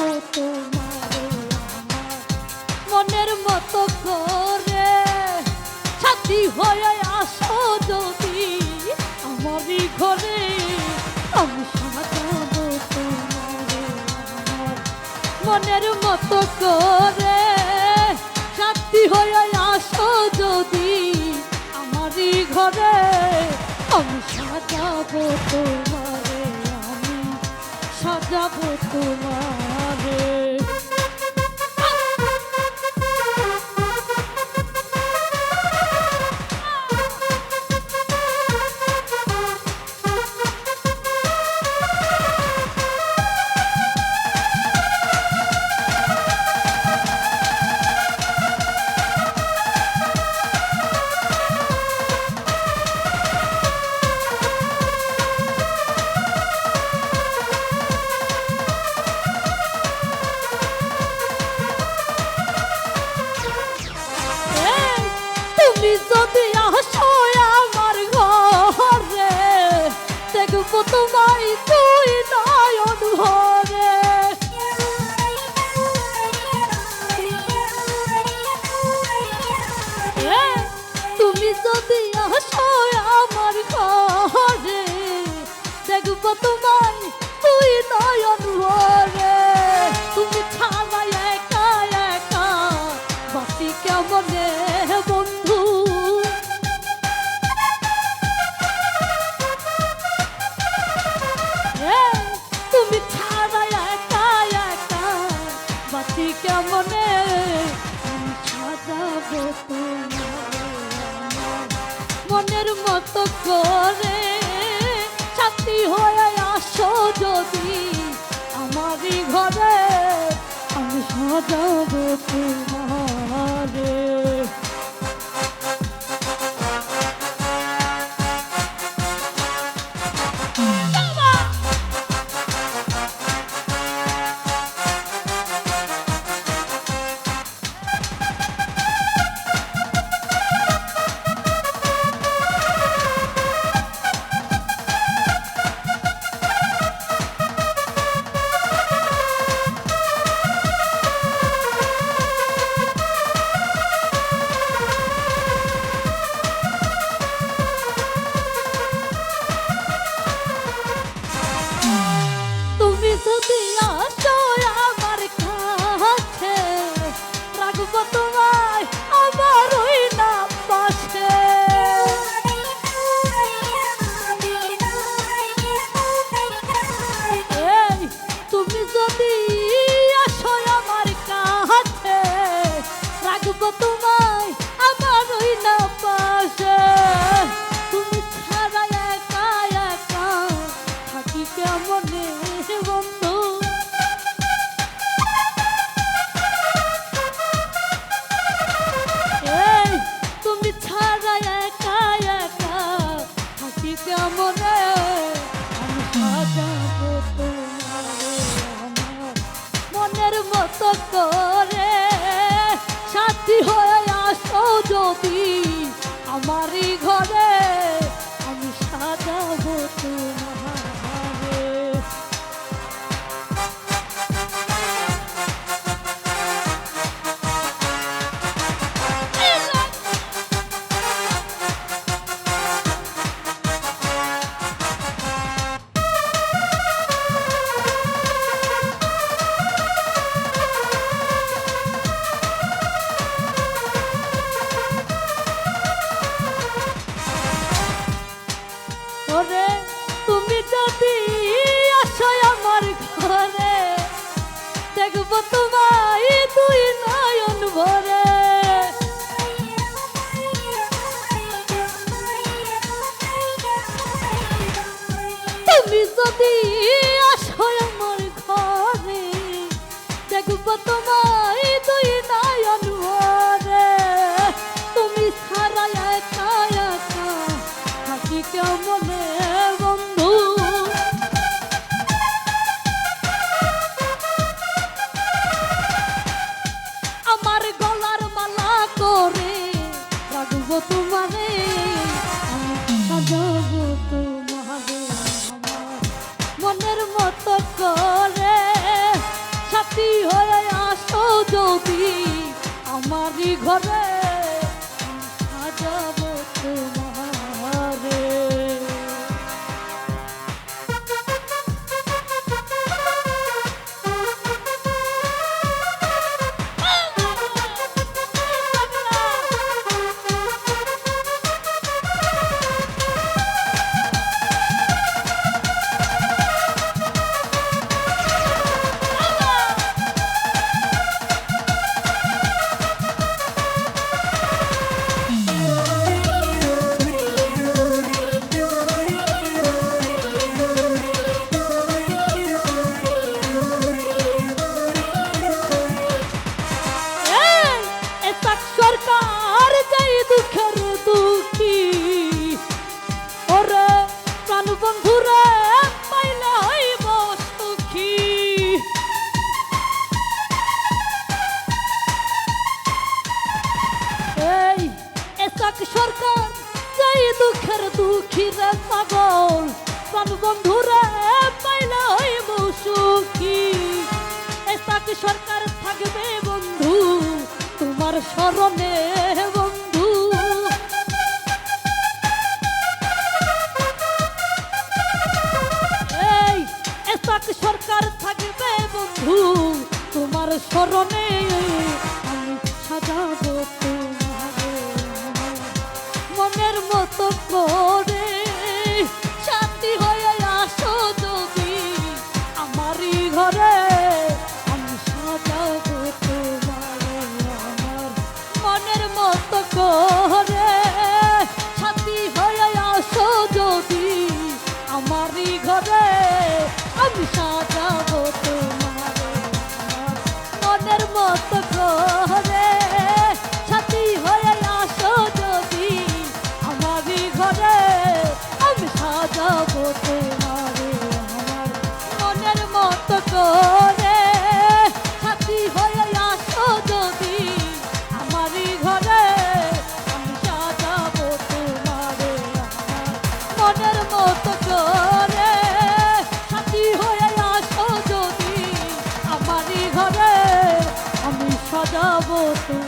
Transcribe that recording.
আমার মনের মতো করে সাথী হয়ে আসো যদি আমারই ঘরে, আমি সাজাবো মনের মতো করে সাথী হয়ে আসো যদি আমারই ঘরে, আমি সাজাবো তোমারে, আমি সাজাবো তোমারে। এই, যদি আসো আমার ঘরে দেখব তোমায় মনের মতো করে সাথী হয়ে আসো যদি আমারই ঘরে আমি সাজাবো তোমায় আমার ওই না পাশে। তুমি যদি আসো আমার কাছে রাখব তোমায় যদি আমারই ঘরে তুমি যদি আসো আমার ঘরে। দেখব তোমায় তুই নায়ন ভরে তুমি ছাড়া একা একা থাকি কেমনে বন্ধু? আমার গলার মালা করে রাখব তুমি আমারই ঘরে যাই দুঃখের দুঃখী রে পাগল। প্রাণ বন্ধুরে, পাইলে হইব সুখী। এসাক সরকার থাকবে বন্ধু, তোমার স্মরণে বন্ধু। এই এসাক সরকার থাকবে বন্ধু, তোমার স্মরণে আমি সাজাবো ঘরে আমি সাজাবো তোমার মনের মতো আসো যদি